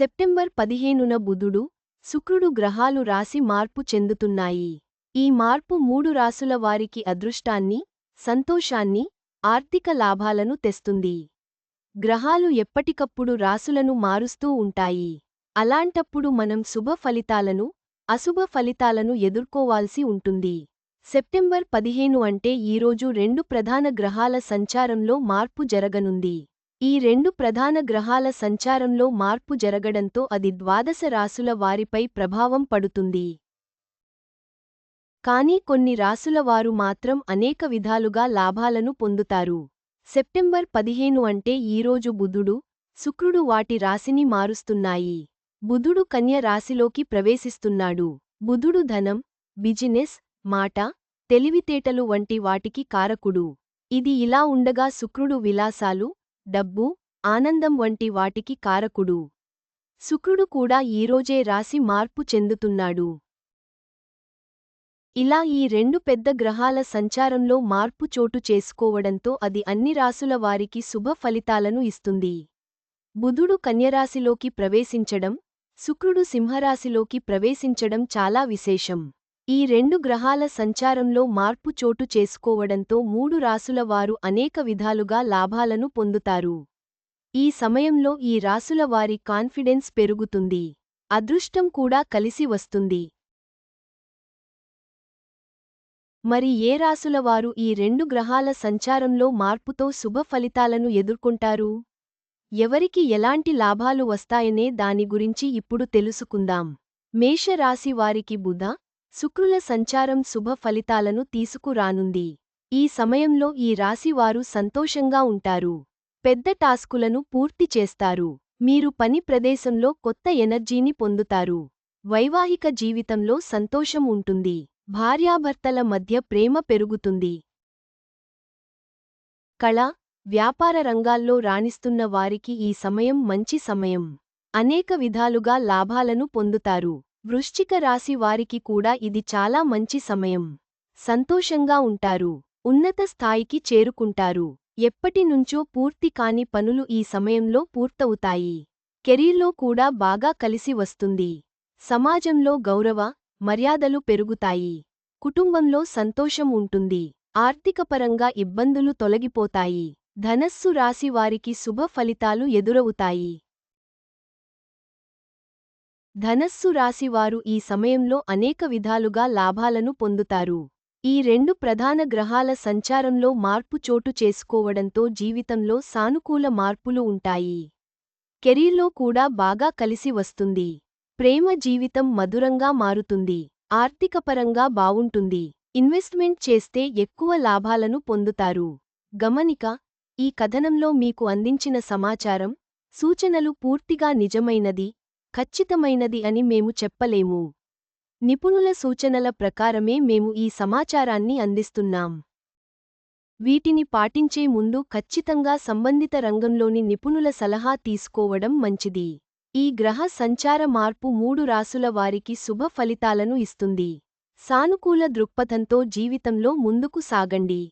September పదిహేనున బుధుడు శుక్రుడు గ్రహాలు రాసి మార్పు చెందుతున్నాయి. ఈ మార్పు మూడు రాసుల వారికి అదృష్టాన్ని సంతోషాన్ని ఆర్థిక లాభాలను తెస్తుంది. గ్రహాలు ఎప్పటికప్పుడు రాసులను మారుస్తూ ఉంటాయి. అలాంటప్పుడు మనం శుభ ఫలితాలను అశుభ ఫలితాలను ఎదుర్కోవాల్సి ఉంటుంది. సెప్టెంబర్ పదిహేను అంటే ఈరోజు రెండు ప్రధాన గ్రహాల సంచారంలో మార్పు జరగనుంది. ఈ రెండు ప్రధాన గ్రహాల సంచారంలో మార్పు జరగడంతో అది ద్వాదశ రాసుల వారిపై ప్రభావం పడుతుంది. కానీ కొన్ని రాసుల వారు మాత్రం అనేక విధాలుగా లాభాలను పొందుతారు. సెప్టెంబర్ పదిహేను అంటే ఈరోజు బుధుడు శుక్రుడు వాటి రాశిని మారుస్తున్నాయి. బుధుడు కన్య రాశిలోకి ప్రవేశిస్తున్నాడు. బుధుడు ధనం బిజినెస్ మాట తెలివితేటలు వంటి వాటికి కారకుడు. ఇది ఇలా ఉండగా శుక్రుడు విలాసాలు డబ్బు ఆనందం వంటి వాటికి కారకుడు. శుక్రుడు కూడా ఈరోజే రాసి మార్పు చెందుతున్నాడు. ఇలా ఈ రెండు పెద్ద గ్రహాల సంచారంలో మార్పు చోటు చేసుకోవడంతో అది అన్ని రాసుల వారికి శుభ ఫలితాలను ఇస్తుంది. బుధుడు కన్యరాశిలోకి ప్రవేశించడం శుక్రుడు సింహరాశిలోకి ప్రవేశించడం చాలా విశేషం. ఈ రెండు గ్రహాల సంచారంలో మార్పు చోటు చేసుకోవడంతో మూడు రాసుల వారు అనేక విధాలుగా లాభాలను పొందుతారు. ఈ సమయంలో ఈ రాసుల వారి కాన్ఫిడెన్స్ పెరుగుతుంది. అదృష్టం కూడా కలిసి వస్తుంది. మరి ఏ రాసుల వారు ఈ రెండు గ్రహాల సంచారంలో మార్పుతో శుభ ఫలితాలను ఎదుర్కొంటారు? ఎవరికి ఎలాంటి లాభాలు వస్తాయనే దాని గురించి ఇప్పుడు తెలుసుకుందాం. మేషరాశి వారికి బుధ శుక్రుల సంచారం శుభ ఫలితాలను తీసుకురానుంది. ఈ సమయంలో ఈ రాశివారు సంతోషంగా ఉంటారు. పెద్ద టాస్కులను పూర్తి చేస్తారు. మీరు పని ప్రదేశంలో కొత్త ఎనర్జీని పొందుతారు. వైవాహిక జీవితంలో సంతోషం ఉంటుంది. భార్యాభర్తల మధ్య ప్రేమ పెరుగుతుంది. కళ వ్యాపార రంగాల్లో రాణిస్తున్న వారికి ఈ సమయం మంచి సమయం. అనేక విధాలుగా లాభాలను పొందుతారు. వృశ్చిక రాశి వారికి కూడా ఇది చాలా మంచి సమయం. సంతోషంగా ఉంటారు. ఉన్నత స్థాయికి చేరుకుంటారు. ఎప్పటినుంచో పూర్తి కాని పనులు ఈ సమయంలో పూర్తవుతాయి. కెరీర్లో కూడా బాగా కలిసి వస్తుంది. సమాజంలో గౌరవ మర్యాదలు పెరుగుతాయి. కుటుంబంలో సంతోషం ఉంటుంది. ఆర్థికపరంగా ఇబ్బందులు తొలగిపోతాయి. ధనస్సు రాశివారికి శుభ ఫలితాలు ఎదురవుతాయి. ధనస్సు రాశివారు ఈ సమయంలో అనేక విధాలుగా లాభాలను పొందుతారు. ఈ రెండు ప్రధాన గ్రహాల సంచారంలో మార్పు చోటు చేసుకోవడంతో జీవితంలో సానుకూల మార్పులు ఉంటాయి. కెరీర్లో కూడా బాగా కలిసి వస్తుంది. ప్రేమ జీవితం మధురంగా మారుతుంది. ఆర్థికపరంగా బావుంటుంది. ఇన్వెస్ట్మెంట్ చేస్తే ఎక్కువ లాభాలను పొందుతారు. గమనిక ఈ కథనంలో మీకు అందించిన సమాచారం సూచనలు పూర్తిగా నిజమైనది ఖచ్చితమైనది అని మేము చెప్పలేము. నిపుణుల సూచనల ప్రకారమే మేము ఈ సమాచారాన్ని అందిస్తున్నాం. వీటిని పాటించే ముందు ఖచ్చితంగా సంబంధిత రంగంలోని నిపుణుల సలహా తీసుకోవడం మంచిది. ఈ గ్రహ సంచార మార్పు మూడు రాసుల వారికి శుభ ఫలితాలను ఇస్తుంది. సానుకూల దృక్పథంతో జీవితంలో ముందుకు సాగండి.